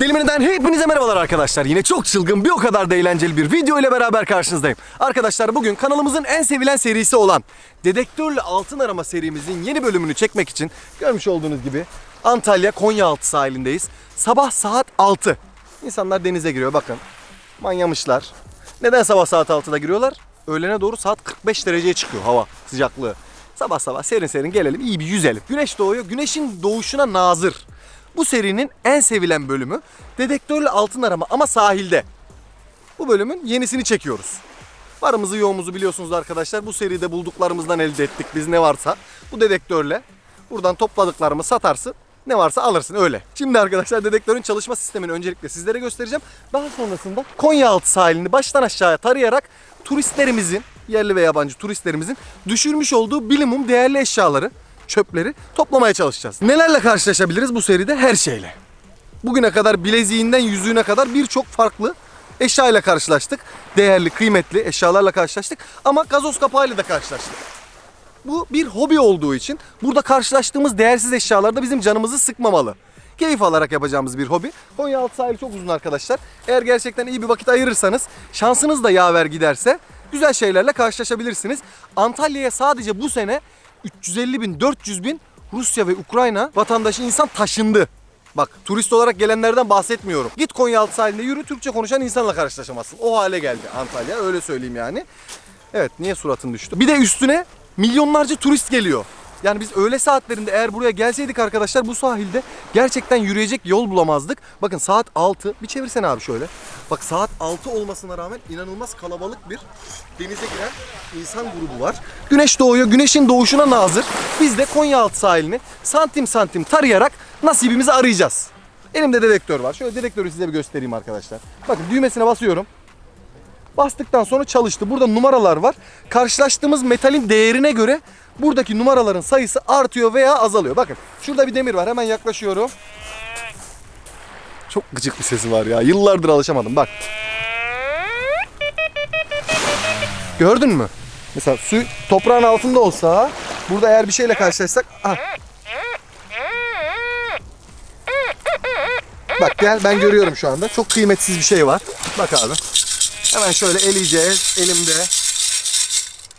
Delimeniden hepinize merhabalar arkadaşlar. Yine çok çılgın bir o kadar da eğlenceli bir video ile beraber karşınızdayım. Arkadaşlar bugün kanalımızın en sevilen serisi olan Dedektörle Altın Arama serimizin yeni bölümünü çekmek için görmüş olduğunuz gibi Antalya Konyaaltı sahilindeyiz. Sabah saat 6. İnsanlar denize giriyor bakın. Manyamışlar. Neden sabah saat 6'da giriyorlar? Öğlene doğru saat 45 dereceye çıkıyor hava sıcaklığı. Sabah sabah serin serin gelelim iyi bir yüzelim. Güneş doğuyor. Güneşin doğuşuna nazır. Bu serinin en sevilen bölümü dedektörle altın arama ama sahilde. Bu bölümün yenisini çekiyoruz. Varımızı yoğumuzu biliyorsunuz arkadaşlar. Bu seride bulduklarımızdan elde ettik biz ne varsa. Bu dedektörle buradan topladıklarımı satarsın. Ne varsa alırsın öyle. Şimdi arkadaşlar dedektörün çalışma sistemini öncelikle sizlere göstereceğim. Daha sonrasında Konyaaltı sahilini baştan aşağıya tarayarak turistlerimizin, yerli ve yabancı turistlerimizin düşürmüş olduğu bilimum değerli eşyaları, çöpleri toplamaya çalışacağız. Nelerle karşılaşabiliriz bu seride? Her şeyle. Bugüne kadar bileziğinden yüzüğüne kadar birçok farklı eşya ile karşılaştık. Değerli, kıymetli eşyalarla karşılaştık. Ama gazoz kapağıyla da karşılaştık. Bu bir hobi olduğu için burada karşılaştığımız değersiz eşyalar da bizim canımızı sıkmamalı. Keyif alarak yapacağımız bir hobi. Konyaaltı sahili çok uzun arkadaşlar. Eğer gerçekten iyi bir vakit ayırırsanız, şansınız da yaver giderse güzel şeylerle karşılaşabilirsiniz. Antalya'ya sadece bu sene 350 bin, 400 bin Rusya ve Ukrayna vatandaşı insan taşındı. Bak turist olarak gelenlerden bahsetmiyorum. Git Konyaaltı sahilinde yürü Türkçe konuşan insanla karşılaşamazsın. O hale geldi Antalya öyle söyleyeyim yani. Evet niye suratın düştü? Bir de üstüne milyonlarca turist geliyor. Yani biz öğle saatlerinde eğer buraya gelseydik arkadaşlar bu sahilde gerçekten yürüyecek yol bulamazdık. Bakın saat 6. Bir çevirsene abi şöyle. Bak saat 6 olmasına rağmen inanılmaz kalabalık bir denize giren insan grubu var. Güneş doğuyor. Güneşin doğuşuna nazır. Biz de Konyaaltı sahilini santim santim tarayarak nasibimizi arayacağız. Elimde dedektör var. Şöyle dedektörü size bir göstereyim arkadaşlar. Bakın düğmesine basıyorum. Bastıktan sonra çalıştı. Burada numaralar var. Karşılaştığımız metalin değerine göre buradaki numaraların sayısı artıyor veya azalıyor. Bakın şurada bir demir var. Hemen yaklaşıyorum. Çok gıcık bir sesi var ya. Yıllardır alışamadım. Bak. Gördün mü? Mesela su toprağın altında olsa burada eğer bir şeyle karşılaşsak ah. Bak gel ben görüyorum şu anda. Çok kıymetsiz bir şey var. Bak abi. Hemen şöyle eleyeceğiz elimde.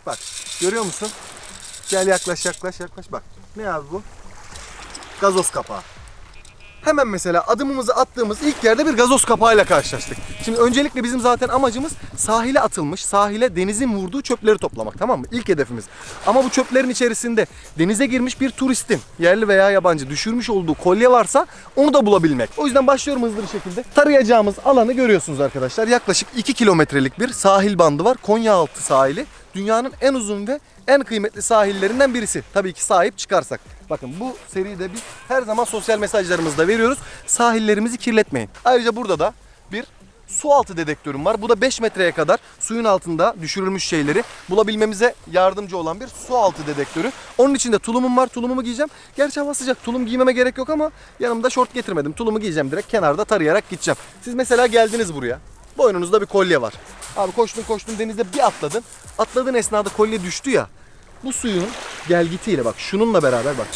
Bak görüyor musun? Gel yaklaş yaklaş yaklaş bak. Ne abi bu? Gazoz kapağı. Hemen mesela adımımızı attığımız ilk yerde bir gazoz kapağıyla karşılaştık. Şimdi öncelikle bizim zaten amacımız sahile atılmış, sahile denizin vurduğu çöpleri toplamak tamam mı? İlk hedefimiz. Ama bu çöplerin içerisinde denize girmiş bir turistin, yerli veya yabancı düşürmüş olduğu kolye varsa onu da bulabilmek. O yüzden başlıyorum hızlı bir şekilde. Tarayacağımız alanı görüyorsunuz arkadaşlar. Yaklaşık 2 kilometrelik bir sahil bandı var. Konyaaltı sahili. Dünyanın en uzun ve en kıymetli sahillerinden birisi. Tabii ki sahip çıkarsak. Bakın bu seride biz her zaman sosyal mesajlarımızda veriyoruz. Sahillerimizi kirletmeyin. Ayrıca burada da bir su altı dedektörüm var. Bu da 5 metreye kadar suyun altında düşürülmüş şeyleri bulabilmemize yardımcı olan bir su altı dedektörü. Onun için de tulumum var. Tulumumu giyeceğim. Gerçi hava sıcak. Tulum giymeme gerek yok ama yanımda şort getirmedim. Tulumu giyeceğim direkt kenarda tarayarak gideceğim. Siz mesela geldiniz buraya. Boynunuzda bir kolye var. Abi koştun koştun denizde bir atladın. Atladığın esnada kolye düştü ya. Bu suyun gelgitiyle bak şununla beraber bak.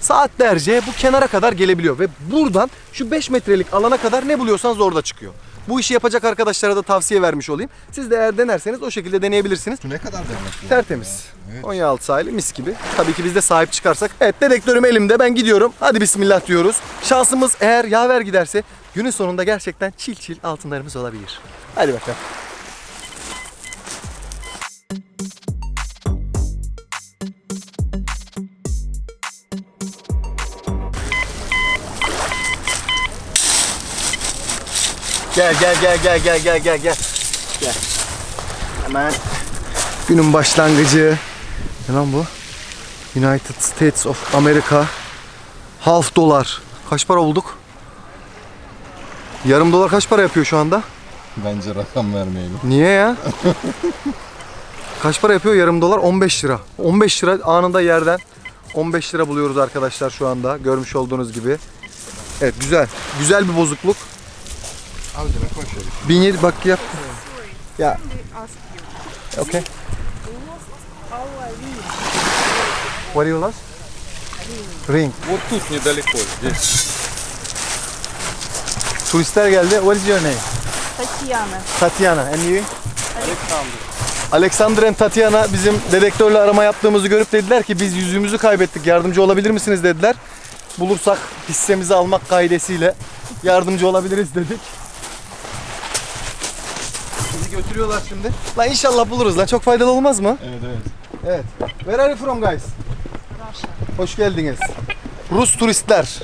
Saatlerce bu kenara kadar gelebiliyor ve buradan şu 5 metrelik alana kadar ne buluyorsanız orada çıkıyor. Bu işi yapacak arkadaşlara da tavsiye vermiş olayım. Siz de eğer denerseniz o şekilde deneyebilirsiniz. Su ne kadar demek? Tertemiz. Evet. Konyaaltı sahili mis gibi. Tabii ki biz de sahip çıkarsak. Evet dedektörüm elimde ben gidiyorum. Hadi bismillah diyoruz. Şansımız eğer yaver giderse günün sonunda gerçekten çil çil altınlarımız olabilir. Hadi bakalım. Gel gel gel gel gel gel gel gel. Gel. Hemen günün başlangıcı. Ne lan bu? United States of America. Half dolar. Kaç para bulduk? Yarım dolar kaç para yapıyor şu anda? Bence rakam vermeyelim. Niye ya? kaç para yapıyor yarım dolar? 15 lira. 15 lira anında yerden 15 lira buluyoruz arkadaşlar şu anda. Görmüş olduğunuz gibi. Evet güzel. Güzel bir bozukluk. Al canım koş şöyle. 1007 bak yap. Ya. Okay. What do you lost? Ring. Вот тут недалеко, здесь. turistler geldi. What is your name? Tatiana. Tatiana. And you? Alexander and Tatiana bizim dedektörle arama yaptığımızı görüp dediler ki biz yüzüğümüzü kaybettik. Yardımcı olabilir misiniz dediler. Bulursak hissemizi almak kaidesiyle yardımcı olabiliriz dedik. Bizi götürüyorlar şimdi. Lan inşallah buluruz lan. Çok faydalı olmaz mı? Evet evet. Evet. Where are you from guys? Russia. Hoş geldiniz. Rus turistler.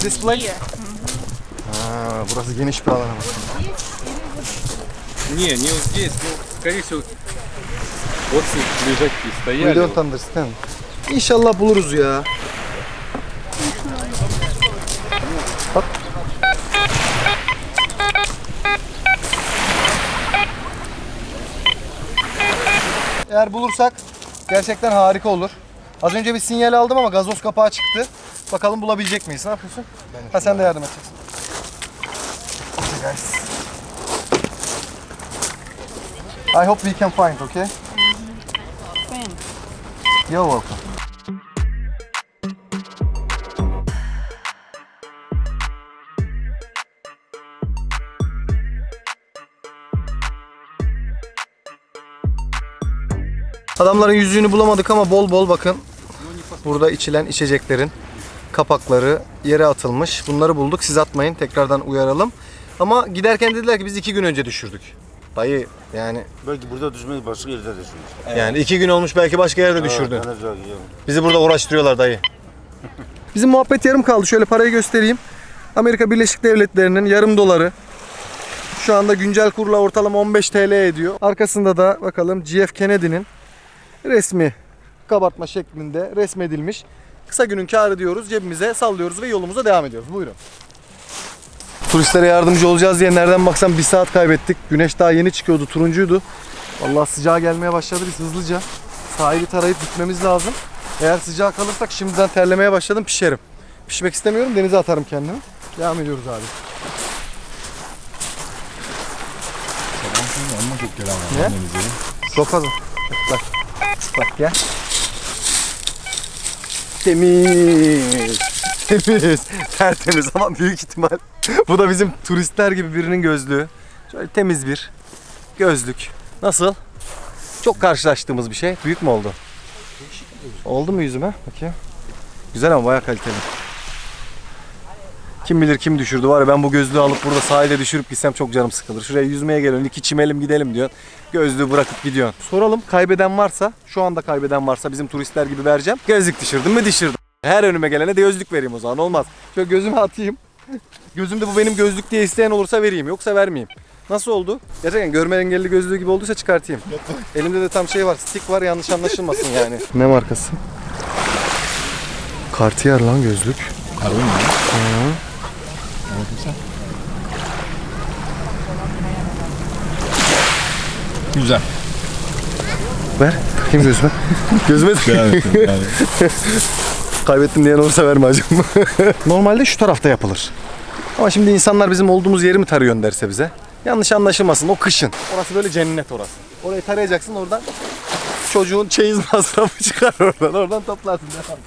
This place? Here. Aa, burası geniş bir alan ama. Не, не вот здесь, ну, скорее всего, вот с- лежаки We стояли. don't understand. İnşallah buluruz ya. Eğer bulursak gerçekten harika olur. Az önce bir sinyal aldım ama gazoz kapağı çıktı. Bakalım bulabilecek miyiz? Ne yapıyorsun? Ha sen de yardım edeceksin. Okay guys. I hope we can find, okay? When? You're welcome. Adamların yüzüğünü bulamadık ama bol bol bakın. Burada içilen içeceklerin kapakları yere atılmış. Bunları bulduk. Siz atmayın. Tekrardan uyaralım. Ama giderken dediler ki biz iki gün önce düşürdük. Dayı yani Belki burada düşmeyi başka yerde düşmüş. yani iki gün olmuş belki başka yerde düşürdün. Evet. Bizi burada uğraştırıyorlar dayı. Bizim muhabbet yarım kaldı. Şöyle parayı göstereyim. Amerika Birleşik Devletleri'nin yarım doları. Şu anda güncel kurla ortalama 15 TL ediyor. Arkasında da bakalım GF Kennedy'nin resmi kabartma şeklinde resmedilmiş. Kısa günün kârı diyoruz. Cebimize sallıyoruz ve yolumuza devam ediyoruz. Buyurun. Turistlere yardımcı olacağız diye nereden baksam bir saat kaybettik. Güneş daha yeni çıkıyordu. Turuncuydu. Vallahi sıcağı gelmeye başladı. Biz hızlıca sahili tarayıp gitmemiz lazım. Eğer sıcağı kalırsak şimdiden terlemeye başladım pişerim. Pişmek istemiyorum denize atarım kendimi. Devam ediyoruz abi. Çok gelen var. Ne? Çok fazla. Bak. Bak gel. Temiz. Temiz. Tertemiz ama büyük ihtimal. Bu da bizim turistler gibi birinin gözlüğü. Şöyle temiz bir gözlük. Nasıl? Çok karşılaştığımız bir şey. Büyük mü oldu? Oldu mu yüzüme? Bakayım. Güzel ama bayağı kaliteli. Kim bilir kim düşürdü var ya ben bu gözlüğü alıp burada sahile düşürüp gitsem çok canım sıkılır. Şuraya yüzmeye geliyorsun, iki çimelim gidelim diyor. Gözlüğü bırakıp gidiyorsun. Soralım kaybeden varsa, şu anda kaybeden varsa bizim turistler gibi vereceğim. Gözlük düşürdüm mü düşürdüm. Her önüme gelene de gözlük vereyim o zaman olmaz. Şöyle gözüme atayım. Gözümde bu benim gözlük diye isteyen olursa vereyim yoksa vermeyeyim. Nasıl oldu? Gerçekten görme engelli gözlüğü gibi olduysa çıkartayım. Elimde de tam şey var, stick var yanlış anlaşılmasın yani. Ne markası? Cartier lan gözlük. Harbi mi? Evet güzel. Güzel. Ver. Takayım gözüme. gözüme Devam ettim yani. Kaybettim diyen olursa verme acım. Normalde şu tarafta yapılır. Ama şimdi insanlar bizim olduğumuz yeri mi tarıyor derse bize. Yanlış anlaşılmasın o kışın. Orası böyle cennet orası. Orayı tarayacaksın oradan çocuğun çeyiz masrafı çıkar oradan. Oradan toplarsın. Devam.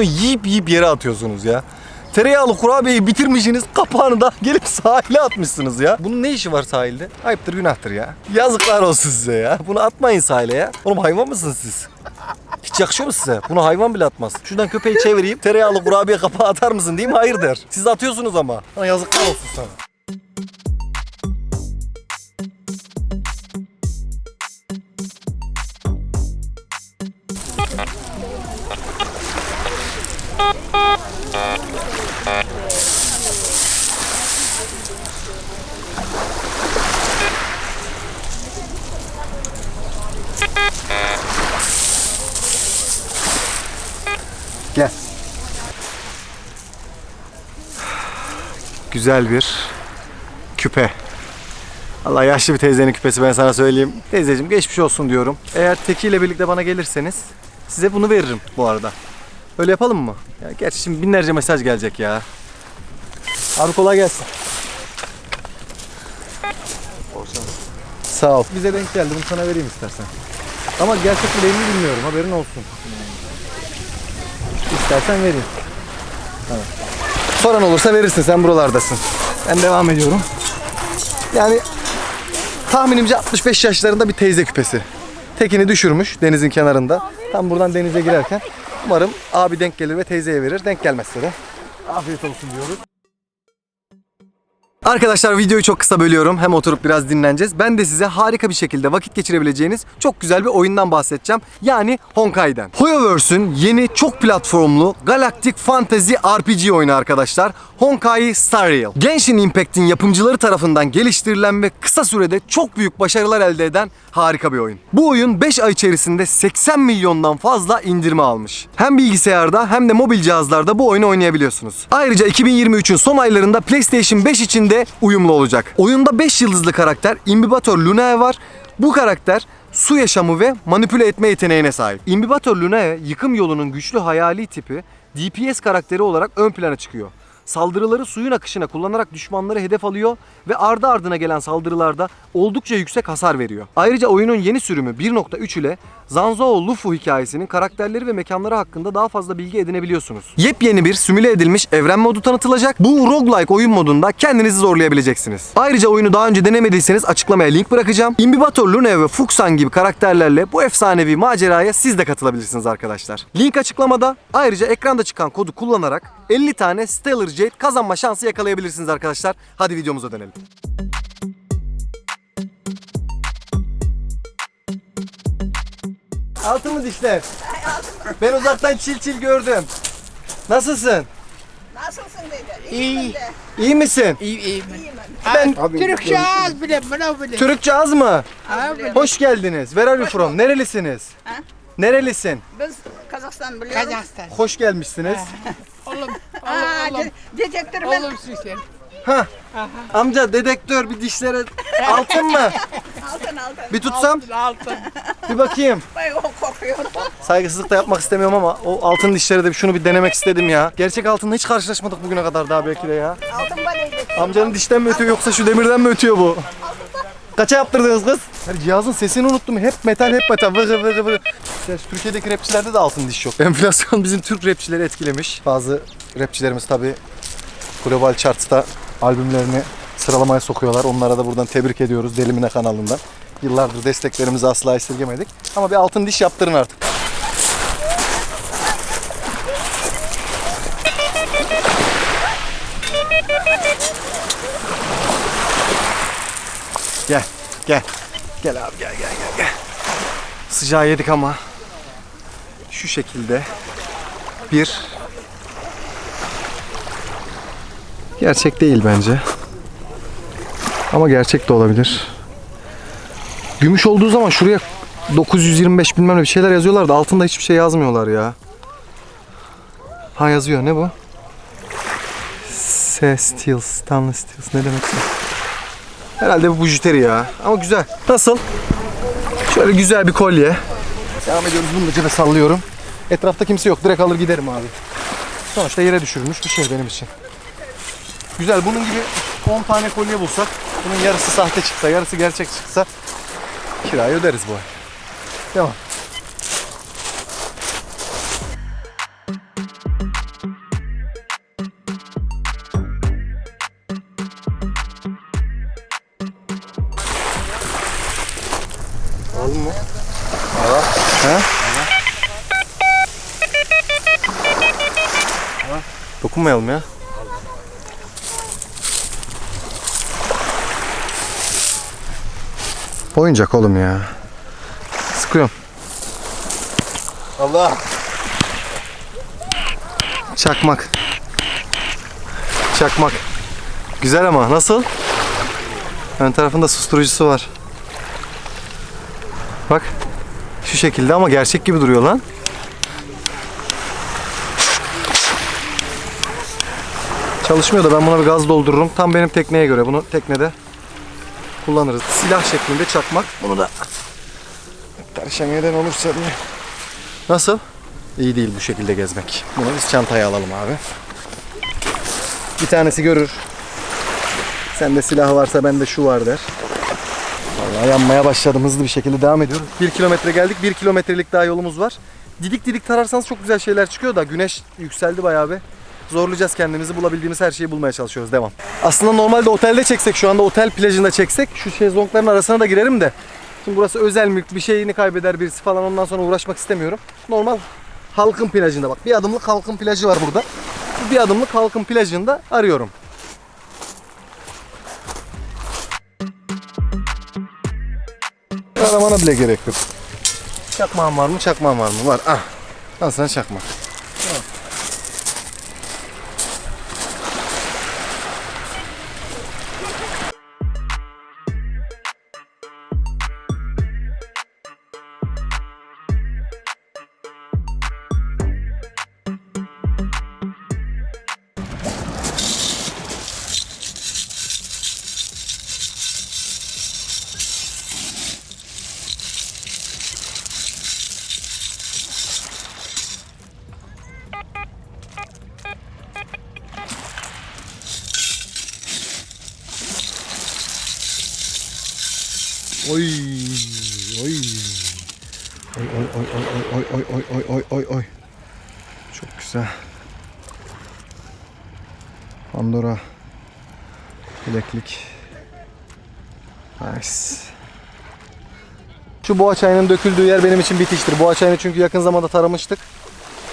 Bunu yiyip yiyip yere atıyorsunuz ya. Tereyağlı kurabiyeyi bitirmişsiniz kapağını da gelip sahile atmışsınız ya. Bunun ne işi var sahilde? Ayıptır günahtır ya. Yazıklar olsun size ya. Bunu atmayın sahile ya. Oğlum hayvan mısınız siz? Hiç yakışıyor mu size? Bunu hayvan bile atmaz. Şuradan köpeği çevireyim. Tereyağlı kurabiye kapağı atar mısın diyeyim hayır der. Siz atıyorsunuz ama. Sana yazıklar olsun sana. güzel bir küpe. Allah yaşlı bir teyzenin küpesi ben sana söyleyeyim. Teyzeciğim geçmiş olsun diyorum. Eğer tekiyle birlikte bana gelirseniz size bunu veririm bu arada. Öyle yapalım mı? Ya gerçi şimdi binlerce mesaj gelecek ya. Abi kolay gelsin. Olsun. Sağ ol. Bize denk geldi. Bunu sana vereyim istersen. Ama gerçek bileğini bilmiyorum. Haberin olsun. İstersen vereyim. Tamam. Soran olursa verirsin. Sen buralardasın. Ben devam ediyorum. Yani tahminimce 65 yaşlarında bir teyze küpesi. Tekini düşürmüş denizin kenarında. Tam buradan denize girerken umarım abi denk gelir ve teyzeye verir. Denk gelmezse de afiyet olsun diyoruz. Arkadaşlar videoyu çok kısa bölüyorum. Hem oturup biraz dinleneceğiz. Ben de size harika bir şekilde vakit geçirebileceğiniz çok güzel bir oyundan bahsedeceğim. Yani Honkai'den. Hoyoverse'ün yeni çok platformlu Galactic Fantasy RPG oyunu arkadaşlar. Honkai Star Rail. Genshin Impact'in yapımcıları tarafından geliştirilen ve kısa sürede çok büyük başarılar elde eden harika bir oyun. Bu oyun 5 ay içerisinde 80 milyondan fazla indirme almış. Hem bilgisayarda hem de mobil cihazlarda bu oyunu oynayabiliyorsunuz. Ayrıca 2023'ün son aylarında PlayStation 5 için de uyumlu olacak. Oyunda 5 yıldızlı karakter Imbibator Lunae var. Bu karakter su yaşamı ve manipüle etme yeteneğine sahip. Imbibator Lunae yıkım yolunun güçlü hayali tipi DPS karakteri olarak ön plana çıkıyor. Saldırıları suyun akışına kullanarak düşmanları hedef alıyor ve ardı ardına gelen saldırılarda oldukça yüksek hasar veriyor. Ayrıca oyunun yeni sürümü 1.3 ile Zanzou Lufu hikayesinin karakterleri ve mekanları hakkında daha fazla bilgi edinebiliyorsunuz. Yepyeni bir simüle edilmiş evren modu tanıtılacak. Bu roguelike oyun modunda kendinizi zorlayabileceksiniz. Ayrıca oyunu daha önce denemediyseniz açıklamaya link bırakacağım. Imbibator Lune ve Fuxan gibi karakterlerle bu efsanevi maceraya siz de katılabilirsiniz arkadaşlar. Link açıklamada. Ayrıca ekranda çıkan kodu kullanarak 50 tane Stellar Jade kazanma şansı yakalayabilirsiniz arkadaşlar. Hadi videomuza dönelim. Altımız işte. Ben uzaktan çil çil gördüm. Nasılsın? Nasılsın dedi. İyi, İyi misin? iyi, iyi. Ben Türkçe az bile, bana bile. Türkçe az mı? Abi, Hoş geldiniz. Where are you from? Nerelisiniz? Nerelisin? Biz Kazakistan biliyoruz. Kazakistan. Hoş gelmişsiniz. Oğlum, oğlum, oğlum. de- dedektörmen Oğlumsun sen. Ha. Amca dedektör bir dişlere altın mı? altın altın. Bir tutsam Altın, altın. bir bakayım. Bay o kokuyor. Saygısızlık da yapmak istemiyorum ama o altın dişleri de bir şunu bir denemek istedim ya. Gerçek altınla hiç karşılaşmadık bugüne kadar daha belki de ya. altın baleydi. Amcanın dişten mi ötüyor yoksa şu demirden mi ötüyor bu? Kaça yaptırdınız kız? Her cihazın sesini unuttum. Hep metal hep metal. Vıgı vıgı. İşte Türkiye'deki rapçilerde de altın diş yok. Enflasyon bizim Türk rapçileri etkilemiş. Bazı rapçilerimiz tabi global charts'ta albümlerini sıralamaya sokuyorlar. Onlara da buradan tebrik ediyoruz Delimine kanalından. Yıllardır desteklerimizi asla esirgemedik. Ama bir altın diş yaptırın artık. Gel, gel. Gel abi gel gel gel gel. Sıcağı yedik ama şu şekilde bir gerçek değil bence. Ama gerçek de olabilir. Gümüş olduğu zaman şuraya 925 bilmem ne bir şeyler yazıyorlar da altında hiçbir şey yazmıyorlar ya. Ha yazıyor ne bu? S Steel, Stainless Steel ne demekse. Herhalde bu bujiteri ya. Ama güzel. Nasıl? Şöyle güzel bir kolye. Devam ediyoruz. Bunu da cebe sallıyorum. Etrafta kimse yok. Direkt alır giderim abi. Sonuçta yere düşürülmüş bir şey benim için. Güzel. Bunun gibi 10 tane kolye bulsak, bunun yarısı sahte çıksa, yarısı gerçek çıksa kirayı öderiz bu ay. Devam. Aldın mı? Ha? Dokunmayalım ya. Oyuncak oğlum ya. Sıkıyorum. Allah. Çakmak. Çakmak. Güzel ama nasıl? Ön tarafında susturucusu var. Bak. Şu şekilde ama gerçek gibi duruyor lan. Çalışmıyor da ben buna bir gaz doldururum. Tam benim tekneye göre. Bunu teknede kullanırız. Silah şeklinde çakmak. Bunu da karışan neden olursa diye. Nasıl? İyi değil bu şekilde gezmek. Bunu biz çantaya alalım abi. Bir tanesi görür. Sende silah varsa bende şu var der. Vallahi yanmaya başladım. Hızlı bir şekilde devam ediyoruz. 1 kilometre geldik. 1 kilometrelik daha yolumuz var. Didik didik tararsanız çok güzel şeyler çıkıyor da güneş yükseldi bayağı bir. Zorlayacağız kendimizi. Bulabildiğimiz her şeyi bulmaya çalışıyoruz. Devam. Aslında normalde otelde çeksek şu anda otel plajında çeksek şu şezlongların arasına da girerim de. Şimdi burası özel mülk bir şeyini kaybeder birisi falan ondan sonra uğraşmak istemiyorum. Normal halkın plajında bak. Bir adımlık halkın plajı var burada. Bu Bir adımlık halkın plajında arıyorum. Aramana bile gerek yok. Çakmağın var mı? Çakmağın var mı? Var. Ah. Al sana çakmak. Oy. Oy. Oy oy oy oy oy oy oy oy oy oy. Çok güzel. Pandora. Bileklik. Nice. Şu boğa çayının döküldüğü yer benim için bitiştir. Boğa çayını çünkü yakın zamanda taramıştık.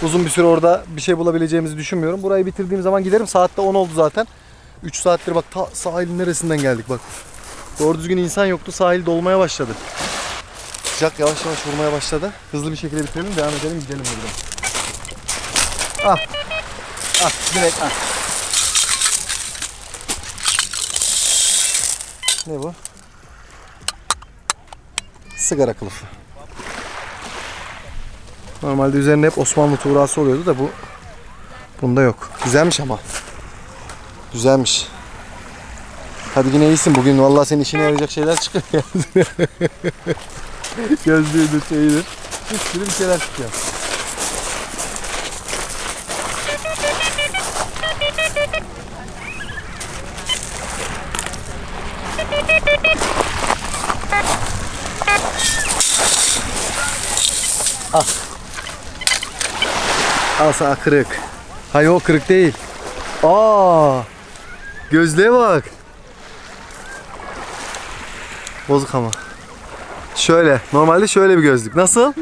Uzun bir süre orada bir şey bulabileceğimizi düşünmüyorum. Burayı bitirdiğim zaman giderim. Saatte 10 oldu zaten. 3 saattir bak ta sahilin neresinden geldik bak. Doğru düzgün insan yoktu. Sahil dolmaya başladı. Sıcak yavaş yavaş vurmaya başladı. Hızlı bir şekilde bitirelim. Devam edelim gidelim buradan. Ah. Ah direkt ah. Ne bu? Sigara kılıfı. Normalde üzerinde hep Osmanlı tuğrası oluyordu da bu bunda yok. Güzelmiş ama. Güzelmiş. Hadi yine iyisin bugün. Vallahi senin işine yarayacak şeyler çıkıyor. Gözlüğüdür, şeyidir. Bir sürü bir şeyler çıkıyor. Al. Al sana kırık. Hayır o kırık değil. Aa! Gözlüğe bak. Bozuk ama. Şöyle. Normalde şöyle bir gözlük. Nasıl?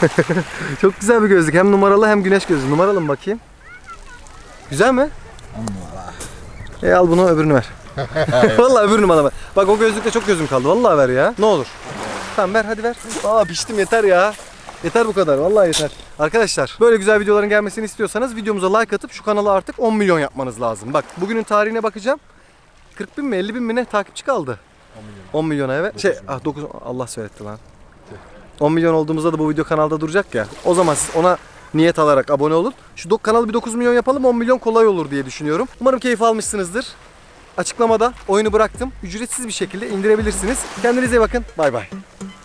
Çok güzel bir gözlük. Hem numaralı hem güneş gözlüğü. Numaralı mı bakayım? Güzel mi? E al bunu öbürünü ver. Vallahi öbürünü bana ver. Bak o gözlükte çok gözüm kaldı. Vallahi ver ya. Ne olur. Tamam ver hadi ver. Aa piştim yeter ya. Yeter bu kadar. Vallahi yeter. Arkadaşlar böyle güzel videoların gelmesini istiyorsanız videomuza like atıp şu kanalı artık 10 milyon yapmanız lazım. Bak bugünün tarihine bakacağım. 40 bin mi 50 bin mi ne takipçi kaldı? 10 milyona evet. Şey ah 9 Allah söyletti lan. 10 milyon olduğumuzda da bu video kanalda duracak ya. O zaman siz ona niyet alarak abone olun. Şu do- kanalı bir 9 milyon yapalım 10 milyon kolay olur diye düşünüyorum. Umarım keyif almışsınızdır. Açıklamada oyunu bıraktım. Ücretsiz bir şekilde indirebilirsiniz. Kendinize iyi bakın. Bay bay.